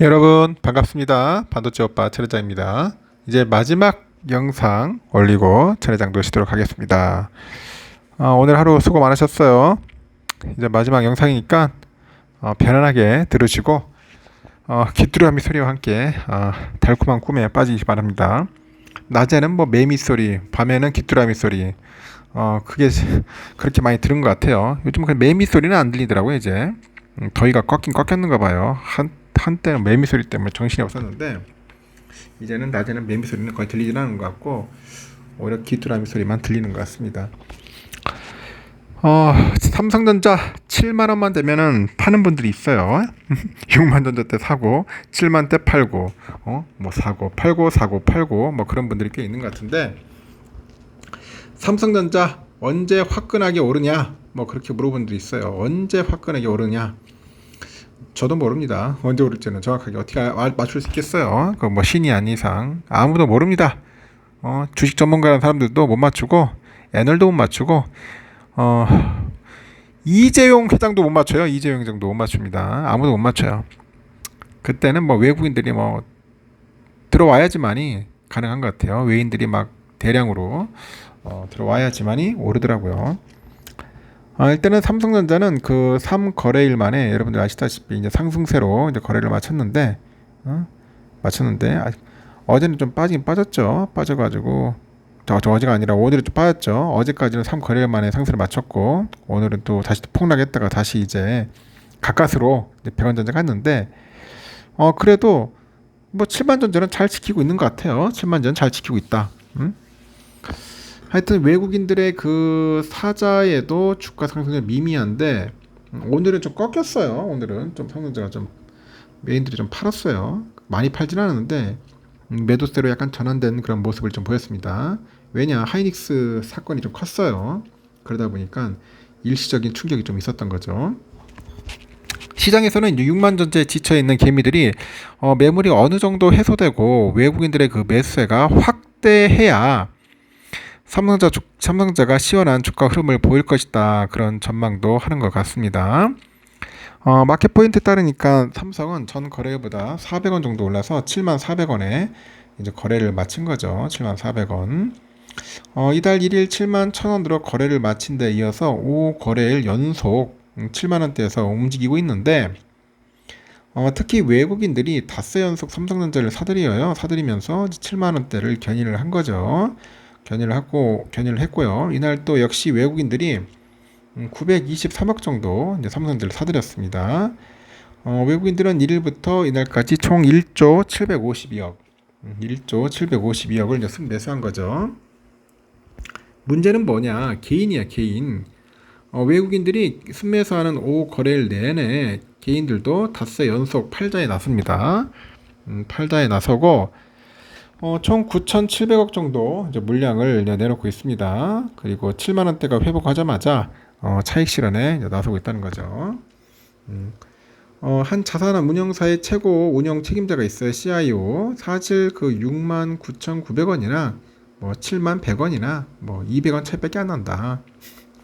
여러분 반갑습니다. 반도체 오빠 차례장입니다. 이제 마지막 영상 올리고 차례장도 시도록 하겠습니다. 어, 오늘 하루 수고 많으셨어요. 이제 마지막 영상이니까 어, 편안하게 들으시고 어, 귀뚜라미 소리와 함께 어, 달콤한 꿈에 빠지기 바랍니다. 낮에는 뭐 매미 소리, 밤에는 귀뚜라미 소리. 어, 그게 그렇게 많이 들은 것 같아요. 요즘 그 매미 소리는 안 들리더라고요, 이제. 음, 더위가 꺾긴 꺾였는가 봐요. 한, 한때는 매미 소리 때문에 정신이 없었는데, 이제는 낮에는 매미 소리는 거의 들리진 않는 것 같고, 오히려 귀뚜라미 소리만 들리는 것 같습니다. 어, 삼성전자 7만 원만 되면은 파는 분들이 있어요. 6만 전자 때 사고 7만 때 팔고 어, 뭐 사고 팔고 사고 팔고 뭐 그런 분들이 꽤 있는 것 같은데 삼성전자 언제 화끈하게 오르냐? 뭐 그렇게 물어본 분들이 있어요. 언제 화끈하게 오르냐? 저도 모릅니다. 언제 오를지는 정확하게 어떻게 알- 맞출 수 있겠어요? 그 뭐 신이 아닌 이상 아무도 모릅니다. 어, 주식 전문가라는 사람들도 못 맞추고 애널도 못 맞추고 어, 이재용 회장도 못 맞춰요. 이재용 회장도 못 맞춥니다. 아무도 못 맞춰요. 그때는 뭐 외국인들이 뭐 들어와야지만이 가능한 것 같아요. 외인들이 막 대량으로 어, 들어와야지만이 오르더라고요. 아, 일단은 삼성전자는 그 3거래일 만에 여러분들 아시다시피 이제 상승세로 이제 거래를 마쳤는데 어? 마쳤는데 아, 어제는 좀 빠지긴 빠졌죠. 빠져가지고 저, 저 어제가 아니라 오늘은 좀 빠졌죠. 어제까지는 3거래일 만에 상승을 마쳤고 오늘은 또 다시 또 폭락했다가 다시 이제 가까스로 이제 100원 전자 갔는데 어 그래도 뭐 7만 전자는 잘 지키고 있는 것 같아요. 7만 전자는 잘 지키고 있다. 음? 하여튼 외국인들의 그 사자에도 주가 상승이 미미한데 음, 오늘은 좀 꺾였어요. 오늘은 좀 상승자가 좀 메인들이 좀 팔았어요. 많이 팔진 않았는데 음, 매도세로 약간 전환된 그런 모습을 좀 보였습니다. 왜냐 하이닉스 사건이 좀 컸어요. 그러다 보니까 일시적인 충격이 좀 있었던 거죠. 시장에서는 6만 전자에 지쳐 있는 개미들이 어, 매물이 어느 정도 해소되고 외국인들의 그 매수세가 확대해야 삼성자 주, 삼성자가 시원한 주가 흐름을 보일 것이다 그런 전망도 하는 것 같습니다. 어, 마켓 포인트에 따르니까 삼성은 전 거래일보다 400원 정도 올라서 7만 400원에 이제 거래를 마친 거죠. 7만 400원. 어, 이달 1일 7만 1000원으로 거래를 마친 데 이어서 5 거래일 연속 7만 원대에서 움직이고 있는데 어, 특히 외국인들이 닷새 연속 삼성전자를 사들여요. 사들이면서 7만 원대를 견인을 한 거죠. 견인을 하고 견인을 했고요. 이날 또 역시 외국인들이 음, 923억 정도 이제 삼성전자를 사들였습니다. 어, 외국인들은 1일부터 이날까지 총 1조 752억, 1조 752억을 이제 순 매수한 거죠. 문제는 뭐냐? 개인이야, 개인. 어, 외국인들이 순매수하는 5거래일 내내 개인들도 닷새 연속 팔자에 나섭니다. 음, 팔자에 나서고 어, 총 9,700억 정도 물량을 내놓고 있습니다. 그리고 7만 원대가 회복하자마자 어, 차익 실현에 나서고 있다는 거죠. 음, 어, 한 자산한 운영사의 최고 운영 책임자가 있어요. CIO. 사실 그 6만 9,900원이나 뭐 7만 100원이나 뭐 200원 차이밖에 안 난다.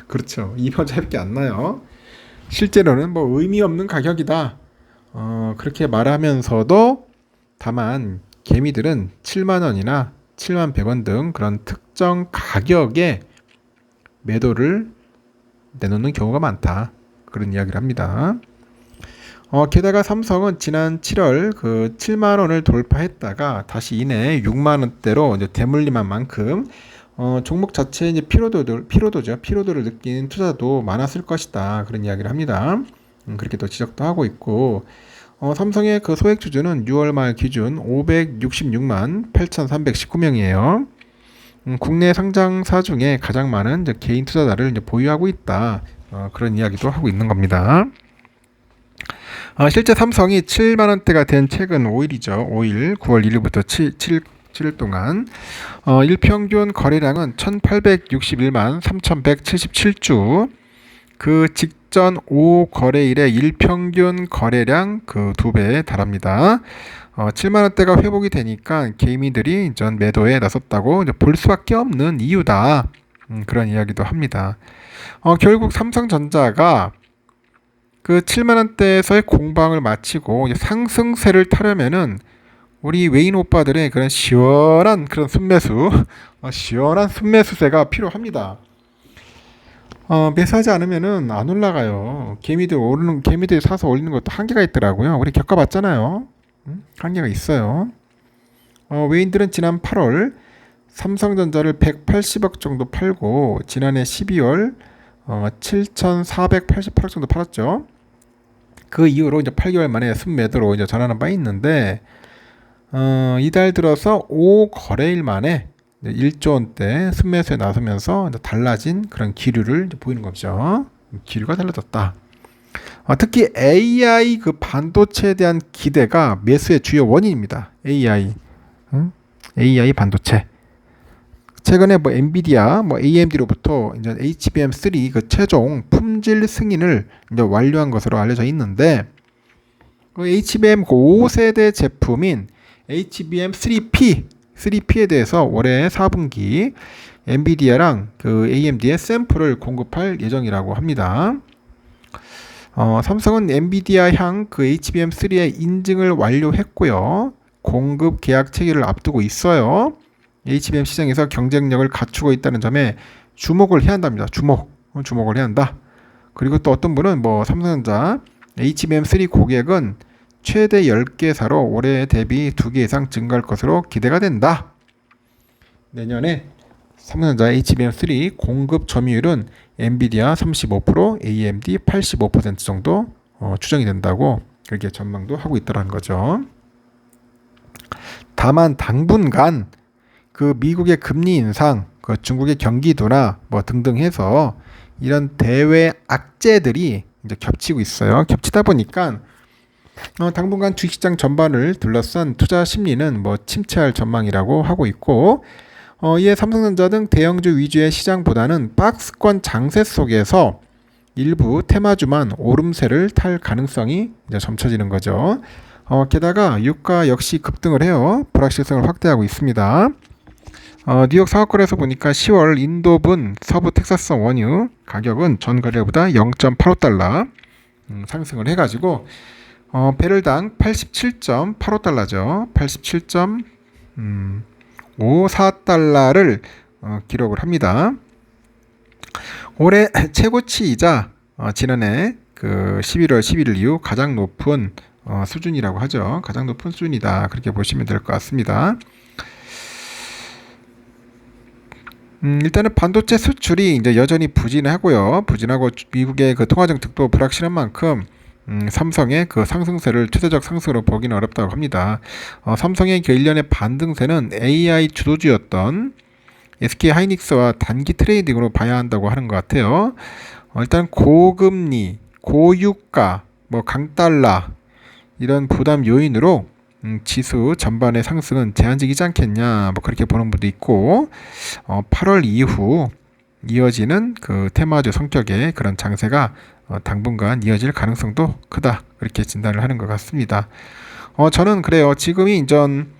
그렇죠. 2만 차이밖에 안 나요. 실제로는 뭐 의미 없는 가격이다. 어, 그렇게 말하면서도 다만 개미들은 7만 원이나 7만 100원 등 그런 특정 가격에 매도를 내놓는 경우가 많다. 그런 이야기를 합니다. 어, 게다가 삼성은 지난 7월 그 7만 원을 돌파했다가 다시 이내 6만 원대로 이제 대물림한 만큼 어, 종목 자체에 이제 피로도 피로도죠. 피로도를 느끼는 투자도 많았을 것이다. 그런 이야기를 합니다. 음, 그렇게 또 지적도 하고 있고 어, 삼성의 그 소액 주주는 6월 말 기준 566만 8,319명이에요. 음, 국내 상장사 중에 가장 많은 개인 투자자를 보유하고 있다. 어, 그런 이야기도 하고 있는 겁니다. 어, 실제 삼성이 7만 원대가 된 최근 5일이죠. 5일 9월 1일부터 7, 7, 7일 동안 어, 일평균 거래량은 1,861만 3,177주. 그 직전 5거래일의 일평균 거래량 그 두 배에 달합니다. 어, 7만 원대가 회복이 되니까 개미들이 전 매도에 나섰다고 볼 수밖에 없는 이유다. 음, 그런 이야기도 합니다. 어, 결국 삼성전자가 그 7만 원대에서의 공방을 마치고 상승세를 타려면은 우리 외인 오빠들의 그런 시원한 그런 순매수, 어, 시원한 순매수세가 필요합니다. 어, 매수하지 않으면은 안 올라가요. 개미들 오르는 개미들 사서 올리는 것도 한계가 있더라고요. 우리 겪어봤잖아요. 음? 한계가 있어요. 어, 외인들은 지난 8월 삼성전자를 180억 정도 팔고 지난해 12월 어, 7,488억 정도 팔았죠. 그 이후로 이제 8개월 만에 순매도로 이제 전환한 바 있는데 어, 이달 들어서 5 거래일 만에 1조 원대 순매수에 나서면서 달라진 그런 기류를 보이는 거죠. 기류가 달라졌다. 어, 특히 AI 그 반도체에 대한 기대가 매수의 주요 원인입니다. AI, 응? AI 반도체. 최근에 뭐 엔비디아, 뭐 AMD로부터 이제 HBM3 그 최종 품질 승인을 이제 완료한 것으로 알려져 있는데 그 HBM 5세대 제품인 HBM3P, 3P에 대해서 올해 4분기 엔비디아랑 그 AMD의 샘플을 공급할 예정이라고 합니다. 어, 삼성은 엔비디아 향 그 HBM3의 인증을 완료했고요. 공급 계약 체결을 앞두고 있어요. HBM 시장에서 경쟁력을 갖추고 있다는 점에 주목을 해야 한답니다. 주목, 어, 주목을 해야 한다. 그리고 또 어떤 분은 뭐 삼성전자 HBM3 고객은 최대 10개 사로 올해 대비 2개 이상 증가할 것으로 기대가 된다. 내년에 삼성전자 HBM3 공급 점유율은 엔비디아 35%, AMD 85% 정도 어, 추정이 된다고 그렇게 전망도 하고 있다는 거죠. 다만 당분간 그 미국의 금리 인상, 그 중국의 경기도나 뭐 등등 해서 이런 대외 악재들이 이제 겹치고 있어요. 겹치다 보니까 어, 당분간 주식시장 전반을 둘러싼 투자 심리는 뭐 침체할 전망이라고 하고 있고 어, 이에 삼성전자 등 대형주 위주의 시장보다는 박스권 장세 속에서 일부 테마주만 오름세를 탈 가능성이 이제 점쳐지는 거죠. 어, 게다가 유가 역시 급등을 해요. 불확실성을 확대하고 있습니다. 어, 뉴욕 사업거래에서 보니까 10월 인도분 서부 텍사스성 원유 가격은 전 거래보다 0.85달러 음, 상승을 해가지고 어, 배럴당 87.85달러죠. 87.54달러를 어, 기록을 합니다. 올해 최고치이자 어, 지난해 그 11월 11일 이후 가장 높은 어, 수준이라고 하죠. 가장 높은 수준이다. 그렇게 보시면 될 것 같습니다. 음, 일단은 반도체 수출이 이제 여전히 부진하고요. 부진하고 미국의 그 통화 정책도 불확실한 만큼 음, 삼성의 그 상승세를 최대적 상승으로 보기는 어렵다고 합니다. 어, 삼성의 그 1년의 반등세는 AI 주도주였던 SK 하이닉스와 단기 트레이딩으로 봐야 한다고 하는 것 같아요. 어, 일단 고금리, 고유가, 뭐 강달러 이런 부담 요인으로 음, 지수 전반의 상승은 제한적이지 않겠냐 뭐 그렇게 보는 분도 있고 어, 8월 이후 이어지는 그 테마주 성격의 그런 장세가 어, 당분간 이어질 가능성도 크다 그렇게 진단을 하는 것 같습니다. 어, 저는 그래요. 지금이 이전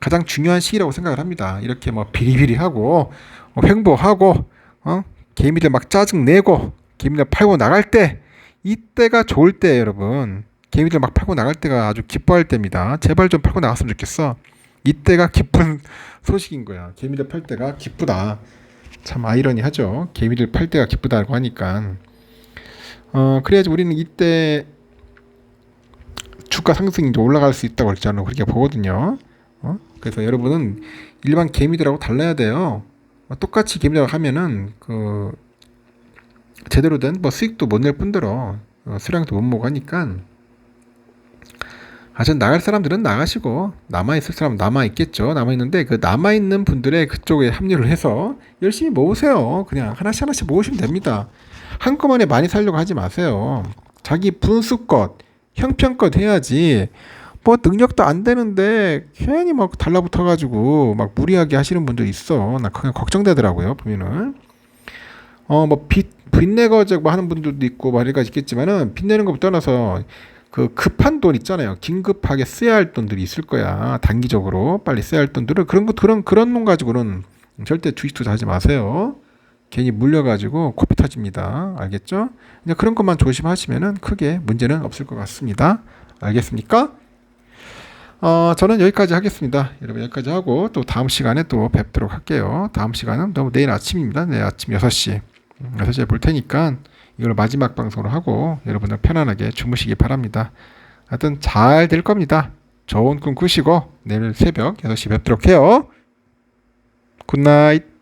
가장 중요한 시기라고 생각을 합니다. 이렇게 뭐 비리비리하고 어, 횡보하고 어? 개미들 막 짜증 내고 개미들 팔고 나갈 때 이때가 좋을 때 여러분 개미들 막 팔고 나갈 때가 아주 기뻐할 때입니다. 제발 좀 팔고 나갔으면 좋겠어. 이때가 기쁜 소식인 거야. 개미들 팔 때가 기쁘다. 참 아이러니하죠. 개미들 팔 때가 기쁘다고 하니까. 어, 그래야지 우리는 이때 주가 상승이 이제 올라갈 수 있다고 저는 그렇게 보거든요. 어? 그래서 여러분은 일반 개미들하고 달라야 돼요. 어, 똑같이 개미들하고 하면은 그 제대로 된 뭐 수익도 못 낼 뿐더러 어, 수량도 못 먹으니까 아전 나갈 사람들은 나가시고 남아 있을 사람은 남아 있겠죠. 남아 있는데 그 남아 있는 분들의 그쪽에 합류를 해서 열심히 모으세요. 그냥 하나씩 하나씩 모으시면 됩니다. 한꺼번에 많이 살려고 하지 마세요. 자기 분수껏 형편껏 해야지. 뭐 능력도 안 되는데 괜히 막 달라붙어 가지고 막 무리하게 하시는 분들 있어. 나 그냥 걱정되더라고요. 보면은 어뭐 빚 빚내거지 뭐 하는 분들도 있고 말이가 있겠지만은 빚내는 것부터 떠나서 그 급한 돈 있잖아요. 긴급하게 써야 할 돈들이 있을 거야. 단기적으로 빨리 써야 할 돈들을 그런 거 그런 그런 돈 가지고는 절대 주식 투자하지 마세요. 괜히 물려가지고 코피 터집니다. 알겠죠? 이제 그런 것만 조심하시면은 크게 문제는 없을 것 같습니다. 알겠습니까? 어, 저는 여기까지 하겠습니다. 여러분 여기까지 하고 또 다음 시간에 또 뵙도록 할게요. 다음 시간은 너무 내일 아침입니다. 내일 아침 6시. 음, 6시에 볼 테니까 이걸 마지막 방송으로 하고 여러분들 편안하게 주무시기 바랍니다. 하여튼 잘 될 겁니다. 좋은 꿈 꾸시고 내일 새벽 6시 뵙도록 해요. 굿나잇.